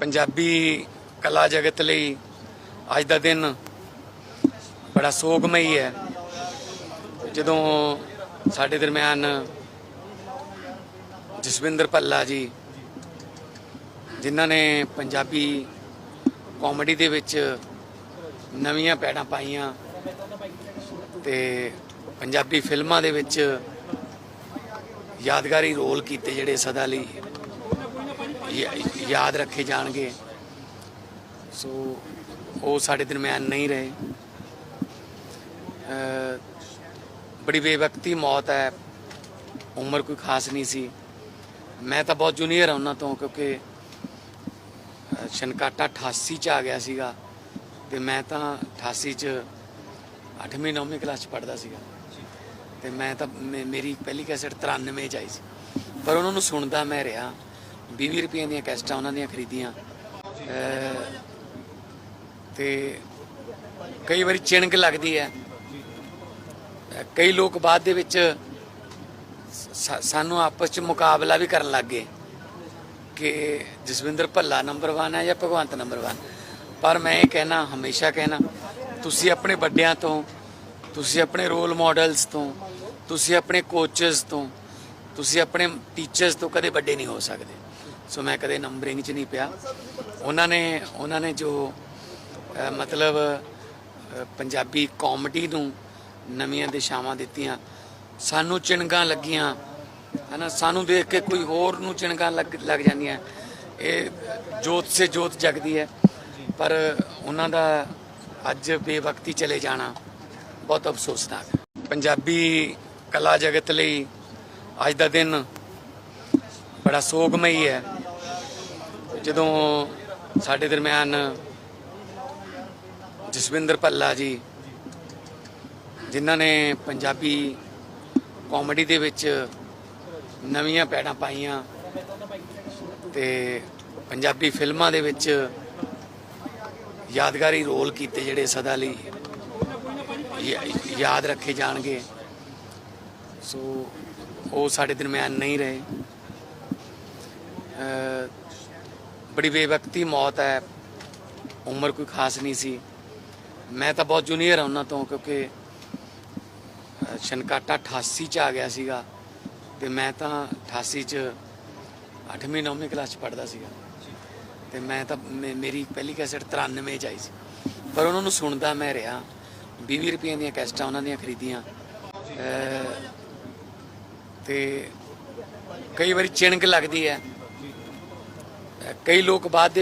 ਪੰਜਾਬੀ ਕਲਾ ਜਗਤ ਲਈ ਅੱਜ ਦਾ ਦਿਨ ਬੜਾ ਸੋਗਮਈ ਹੈ। ਜਦੋਂ ਸਾਡੇ ਦਰਮਿਆਨ ਜਸਵਿੰਦਰ ਭੱਲਾ ਜੀ, ਜਿਨ੍ਹਾਂ ਨੇ ਪੰਜਾਬੀ ਕਾਮੇਡੀ ਦੇ ਵਿੱਚ ਨਵੀਆਂ ਪੈੜਾਂ ਪਾਈਆਂ ਤੇ ਪੰਜਾਬੀ ਫਿਲਮਾਂ ਦੇ ਵਿੱਚ ਯਾਦਗਾਰੀ ਰੋਲ ਕੀਤੇ ਜਿਹੜੇ ਸਦਾ ਲਈ। ਯਾਦ ਰੱਖੇ ਜਾਣਗੇ। ਸੋ ਉਹ ਸਾਡੇ ਦਰਮਿਆਨ ਨਹੀਂ ਰਹੇ। ਬੜੀ ਬੇਵਕਤੀ ਮੌਤ ਹੈ। ਉਮਰ ਕੋਈ ਖਾਸ ਨਹੀਂ ਸੀ। ਮੈਂ ਤਾਂ ਬਹੁਤ ਜੂਨੀਅਰ ਹਾਂ ਉਹਨਾਂ ਤੋਂ ਕਿਉਂਕਿ ਅ, ਛਨਕਾਟਾ 88 ਚ ਆ ਗਿਆ ਸੀਗਾ। ਤੇ ਮੈਂ ਤਾਂ 88 ਚ 8ਵੀਂ 9ਵੀਂ ਕਲਾਸ ਚ ਪੜ੍ਹਦਾ ਸੀਗਾ। ਤੇ ਮੈਂ ਤਾਂ ਮੇ- ਮੇਰੀ ਪਹਿਲੀ ਕੈਸਟ 93 ਚ ਆਈ ਸੀ। ਪਰ ਉਹਨਾਂ ਨੂੰ ਸੁਣਦਾ ਮੈਂ ਰਿਹਾ। 20 ਰੁਪਏ ਦੀਆਂ ਕੈਸਟਾਂ ਉਹਨਾਂ ਦੀਆਂ ਖਰੀਦੀਆਂ। ਅਹ ਤੇ ਕਈ ਵਾਰੀ ਚਿਣਕ ਲੱਗਦੀ ਹੈ। ਕਈ ਲੋਕ ਬਾਅਦ ਦੇ ਵਿੱਚ ਸਾਨੂੰ ਆਪਸ ਚ ਮੁਕਾਬਲਾ ਵੀ ਕਰਨ ਲੱਗ ਗਏ ਕਿ ਜਸਵਿੰਦਰ ਭੱਲਾ ਨੰਬਰ 1 ਹੈ ਜਾਂ ਭਗਵੰਤ ਨੰਬਰ 1 ਪਰ ਮੈਂ ਇਹ ਕਹਿਣਾ, ਹਮੇਸ਼ਾ ਕਹਿਣਾ, ਤੁਸੀਂ ਆਪਣੇ ਵੱਡਿਆਂ ਤੋਂ, ਤੁਸੀਂ ਆਪਣੇ ਰੋਲ ਮਾਡਲਸ ਤੋਂ, ਤੁਸੀਂ ਆਪਣੇ ਕੋਚਸ ਤੋਂ, ਤੁਸੀਂ ਆਪਣੇ ਟੀਚਰਸ ਤੋਂ ਕਦੇ ਵੱਡੇ ਨਹੀਂ ਹੋ ਸਕਦੇ। ਸੋ ਮੈਂ ਕਦੇ ਨੰਬਰਿੰਗ 'ਚ ਨਹੀਂ ਪਿਆ। ਉਹਨਾਂ ਨੇ ਉਹਨਾਂ ਨੇ ਜੋ ਮਤਲਬ ਪੰਜਾਬੀ ਕਾਮੇਡੀ ਨੂੰ ਨਵੀਆਂ ਦਿਸ਼ਾਵਾਂ ਦਿੱਤੀਆਂ, ਸਾਨੂੰ ਚਿਣਗਾਂ ਲੱਗੀਆਂ, ਹਨਾ, ਸਾਨੂੰ ਦੇਖ ਕੇ ਕੋਈ ਹੋਰ ਨੂੰ ਚਿਣਗਾਂ ਲੱਗ ਲੱਗ ਜਾਂਦੀਆਂ। ਇਹ ਜੋਤ ਸੇ ਜੋਤ ਜਗਦੀ ਹੈ, ਪਰ ਉਹਨਾਂ ਦਾ ਅੱਜ ਬੇਵਕਤੀ ਚਲੇ ਜਾਣਾ ਬਹੁਤ ਅਫਸੋਸਨਾਕ ਹੈ। ਪੰਜਾਬੀ ਕਲਾ ਜਗਤ ਲਈ ਅੱਜ ਦਾ ਦਿਨ ਬੜਾ ਸੋਗਮਈ ਹੈ। ਜਦੋਂ ਸਾਡੇ ਦਰਮਿਆਨ ਜਸਵਿੰਦਰ ਭੱਲਾ ਜੀ, ਜਿਨ੍ਹਾਂ ਨੇ ਪੰਜਾਬੀ ਕਾਮੇਡੀ ਦੇ ਵਿੱਚ ਨਵੀਆਂ ਪੈੜਾਂ ਪਾਈਆਂ ਤੇ ਪੰਜਾਬੀ ਫਿਲਮਾਂ ਦੇ ਵਿੱਚ ਯਾਦਗਾਰੀ ਰੋਲ ਕੀਤੇ ਜਿਹੜੇ ਸਦਾ ਲਈ ਯਾਦ ਰੱਖੇ ਜਾਣਗੇ। ਸੋ ਉਹ ਸਾਡੇ ਦਰਮਿਆਨ ਨਹੀਂ ਰਹੇ। ਬੜੀ ਬੇਵਕਤੀ ਮੌਤ ਹੈ ਉਮਰ ਕੋਈ ਖਾਸ ਨਹੀਂ ਸੀ ਮੈਂ ਤਾਂ ਬਹੁਤ ਜੂਨੀਅਰ ਹਾਂ ਉਹਨਾਂ ਤੋਂ ਕਿਉਂਕਿ ਅ, ਛਨਕਾਟਾ 88 ਚ ਆ ਗਿਆ ਸੀਗਾ ਤੇ ਮੈਂ ਤਾਂ 88 ਚ 8ਵੀਂ 9ਵੀਂ ਕਲਾਸ ਚ ਪੜ੍ਹਦਾ ਸੀਗਾ ਤੇ ਮੈਂ ਤਾਂ ਮੇ- ਮੇਰੀ ਪਹਿਲੀ ਕੈਸਟ 93 ਚ ਆਈ ਸੀ ਪਰ ਉਹਨਾਂ ਨੂੰ ਸੁਣਦਾ ਮੈਂ ਰਿਹਾ 20 ਰੁਪਏ ਦੀਆਂ ਕੈਸਟਾਂ ਉਹਨਾਂ ਦੀਆਂ ਖਰੀਦੀਆਂ ਅ, ਤੇ ਕਈ ਵਾਰੀ ਚਿਣਕ ਲੱਗਦੀ ਹੈ ਕਈ ਲੋਕ ਬਾਅਦ ਦੇ